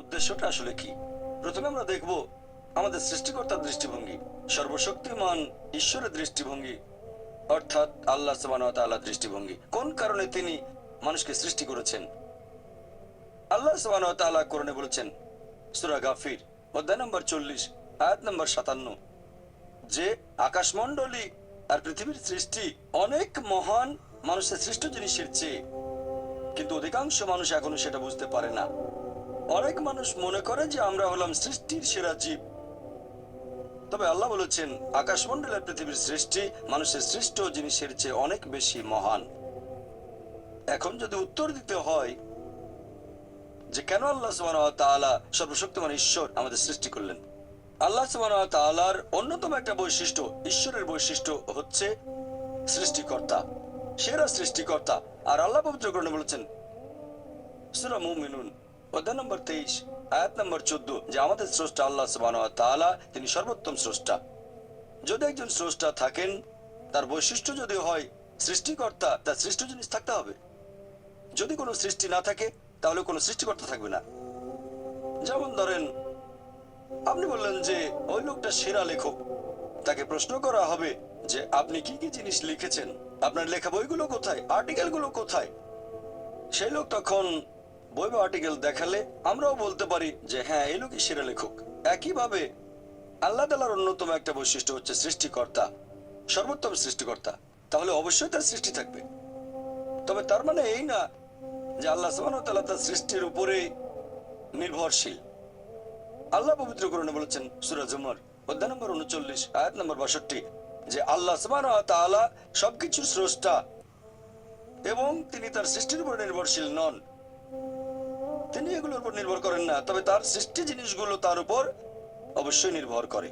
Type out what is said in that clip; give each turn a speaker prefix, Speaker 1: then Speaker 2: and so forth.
Speaker 1: উদ্দেশ্যটা আসলে কি? প্রথমে আমরা দেখব আমাদের সৃষ্টিকর্তার দৃষ্টিভঙ্গি। সর্বশক্তিমান ঈশ্বরের দৃষ্টিভঙ্গি, অর্থাৎ আল্লাহ সুবাহ দৃষ্টিভঙ্গি। কোন কারণে তিনি মানুষকে সৃষ্টি করেছেন? আল্লাহ সুবাহ কোরআনে বলেছেন, সুরা গাফির, অধ্যায় নম্বর চল্লিশ, আয়াত নম্বর সাতান্ন, যে আকাশমণ্ডলী আর পৃথিবীর সৃষ্টি অনেক মহান মানুষের সৃষ্ট জিনিসের চেয়ে, কিন্তু অধিকাংশ মানুষ এখনও সেটা বুঝতে পারে না। অনেক মানুষ মনে করে যে আমরা হলাম সৃষ্টির সেরা জীব। তবে আল্লাহ বলেছেন, আকাশমণ্ডলের পৃথিবীর সৃষ্টি মানুষের সৃষ্ট জিনিসের চেয়ে অনেক বেশি মহান। এখন যদি উত্তর দিতে হয় যে কেন আল্লাহ তাআলা সর্বশক্তিমান ঈশ্বর আমাদের সৃষ্টি করলেন? আল্লাহ তাআলার অন্যতম একটা বৈশিষ্ট্য, ঈশ্বরের বৈশিষ্ট্য হচ্ছে সৃষ্টিকর্তা, সেরা সৃষ্টিকর্তা। আর আল্লাহ পবিত্র বলেছেন, সুরা মুমিনুন অধ্যায় নম্বর তেইশ, আয়াত নম্বর চোদ্দ, যে আমাদের স্রষ্টা আল্লাহ তাআলা, তিনি সর্বোত্তম স্রষ্টা। যদি একজন স্রষ্টা থাকেন, তার বৈশিষ্ট্য যদি হয়, সৃষ্টিকর্তা, তার সৃষ্ট জিনিস থাকতে হবে। যদি কোনো সৃষ্টি না থাকে, তাহলে কোনো সৃষ্টিকর্তা থাকবে না। যেমন ধরেন, আপনি বললেন যে, ওই লোকটা সেরা লেখক। তাকে প্রশ্ন করা হবে যে, আপনি কি কি জিনিস লিখেছেন? আপনার লেখা বইগুলো কোথায়? আর্টিকেলগুলো কোথায়? সেই লোক তখন বই বা আর্টিকেল দেখালে আমরাও বলতে পারি যে হ্যাঁ এই লোকই সেরা লেখক। একইভাবে আল্লাহ তালার অন্যতম একটা বৈশিষ্ট্য হচ্ছে সৃষ্টিকর্তা, সর্বোত্তম সৃষ্টিকর্তা। তাহলে অবশ্যই তার সৃষ্টি থাকবে। তবে তার মানে এই না যে আল্লাহ সুবহানাহু তার সৃষ্টির উপরে নির্ভরশীল। আল্লাহ পবিত্র করণে বলেছেন, সূরা জুমর অধ্যায় নম্বর উনচল্লিশ, আয়াত নম্বর বাষট্টি, যে আল্লাহ তাআলা সবকিছুর স্রষ্টা এবং তিনি তার সৃষ্টির উপর নির্ভরশীল নন। তিনি এগুলোর উপর নির্ভর করেন না। তবে তার সৃষ্টি জিনিসগুলো তার উপর অবশ্যই নির্ভর করে।